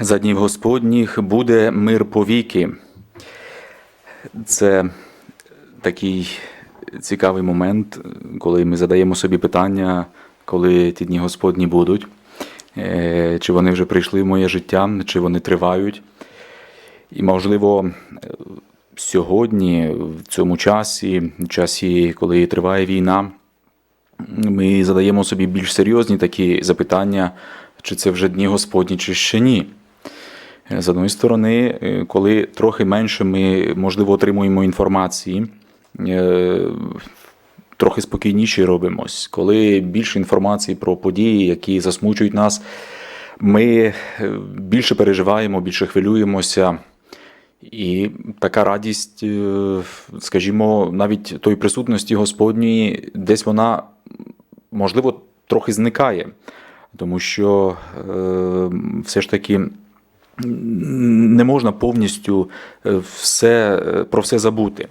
За днів Господніх буде мир повіки. Це такий цікавий момент, коли ми задаємо собі питання, коли ті дні Господні будуть, Е, чи вони вже прийшли в моє життя, чи вони тривають. І, можливо, сьогодні, в цьому часі, в часі, коли триває війна, ми задаємо собі більш серйозні такі запитання, чи це вже дні Господні, чи ще ні. З одної сторони, е, коли трохи менше ми, можливо, отримуємо інформації, е, трохи спокійніші робимось. Коли більше інформації про події, які засмучують нас, ми е, більше переживаємо, більше хвилюємося. І така радість, скажімо, навіть тої присутності Господньої, десь вона, можливо, трохи зникає, тому що все ж таки не можна повністю е, все, е, про все забути.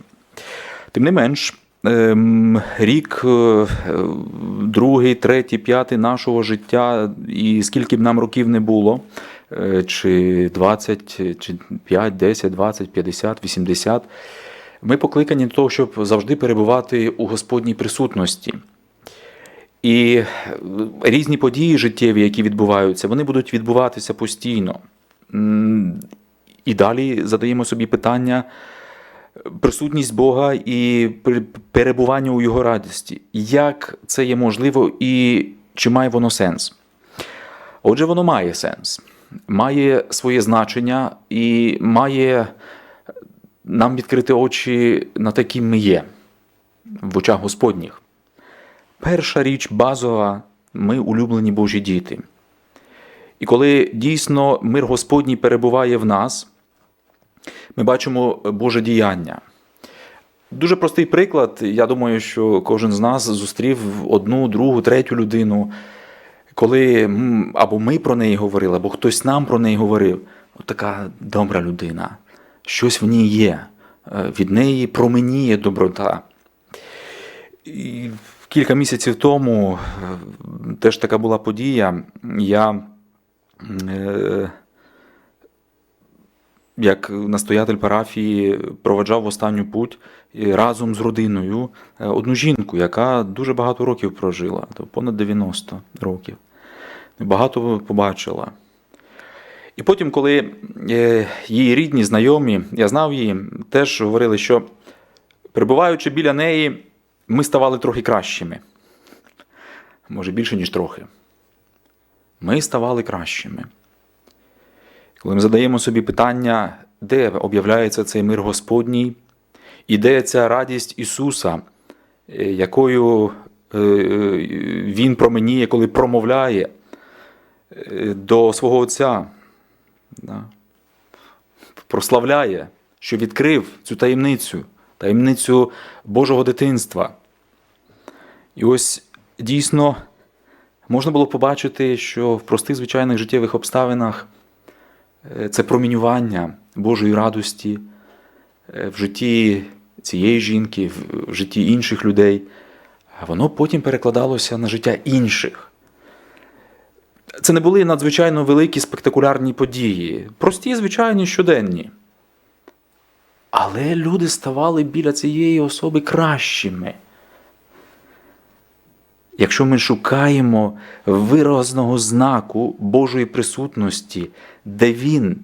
Тим не менш, ем, рік, е, другий, третій, п'ятий нашого життя, і скільки б нам років не було, чи 20, чи 5, 10, 20, 50, 80, ми покликані до того, щоб завжди перебувати у Господній присутності. І різні події життєві, які відбуваються, вони будуть відбуватися постійно. І далі задаємо собі питання присутність Бога і перебування у Його радості. Як це є можливо і чи має воно сенс? Отже, воно має сенс, має своє значення і має нам відкрити очі на те, ким ми є в очах Господніх. Перша річ базова ми улюблені Божі діти. І коли дійсно мир Господній перебуває в нас, ми бачимо Боже діяння. Дуже простий приклад. Я думаю, що кожен з нас зустрів одну, другу, третю людину, коли або ми про неї говорили, або хтось нам про неї говорив. От така добра людина, щось в ній є, е, від неї променіє доброта. І кілька місяців тому е, теж така була подія. Я е, як настоятель парафії проведжав в останню путь разом з родиною е, одну жінку, яка дуже багато років прожила, понад 90 років. Багато побачила. І потім, коли е, її рідні, знайомі, я знав її, теж говорили, що перебуваючи біля неї, ми ставали трохи кращими. Може, більше, ніж трохи. Ми ставали кращими. Коли ми задаємо собі питання, де об'являється цей мир Господній, і де ця радість Ісуса, е, якою е, Він променіє, коли промовляє е, до свого Отця, прославляє, що відкрив цю таємницю, таємницю Божого дитинства. І ось дійсно можна було побачити, що в простих звичайних життєвих обставинах е, це промінювання Божої радості е, в житті цієї жінки, в- житті інших людей, воно потім перекладалося на життя інших. Це не були надзвичайно великі спектакулярні події, прості, звичайні щоденні. Але люди ставали біля цієї особи кращими. Якщо ми шукаємо виразного знаку Божої присутності, де Він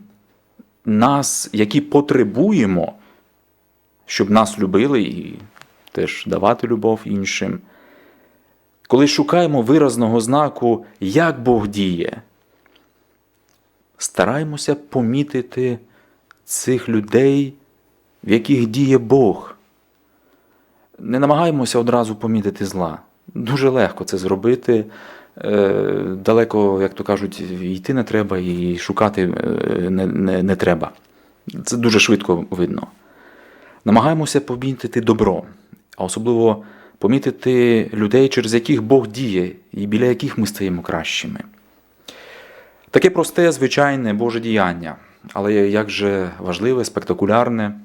нас, які потребуємо, щоб нас любили і теж давати любов іншим, коли шукаємо виразного знаку, як Бог діє, стараємося помітити цих людей, в яких діє Бог. Не намагаємося одразу помітити зла. Дуже легко це зробити. Е, Далеко, як то кажуть, йти не треба і шукати е, не, не, не треба. Це дуже швидко видно. Намагаємося помітити добро, а особливо помітити людей, через яких Бог діє, і біля яких ми стаємо кращими. Таке просте, звичайне Боже діяння, але як же важливе, спектакулярне,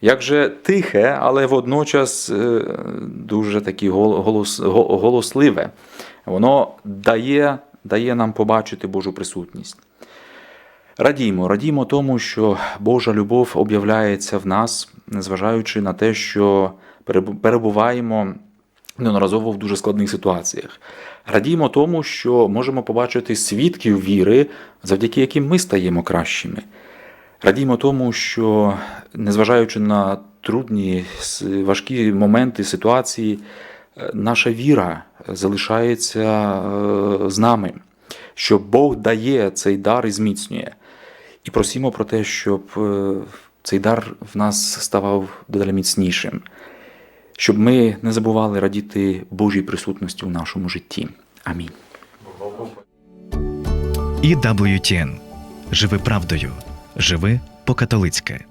як же тихе, але водночас е, дуже таке голос, голосливе. Воно дає, дає нам побачити Божу присутність. Радімо, радімо тому, що Божа любов об'являється в нас, незважаючи на те, що перебуваємо неодноразово в дуже складних ситуаціях. Радімо тому, що можемо побачити свідків віри, завдяки яким ми стаємо кращими. Радімо тому, що незважаючи на трудні, важкі моменти, ситуації, е, наша віра залишається е, з нами, що Бог дає цей дар і зміцнює. І просимо про те, щоб е, цей дар в нас ставав дедалі міцнішим, щоб ми не забували радіти Божій присутності у нашому житті. Амінь. І WTN. Живи правдою. Живи по-католицьки.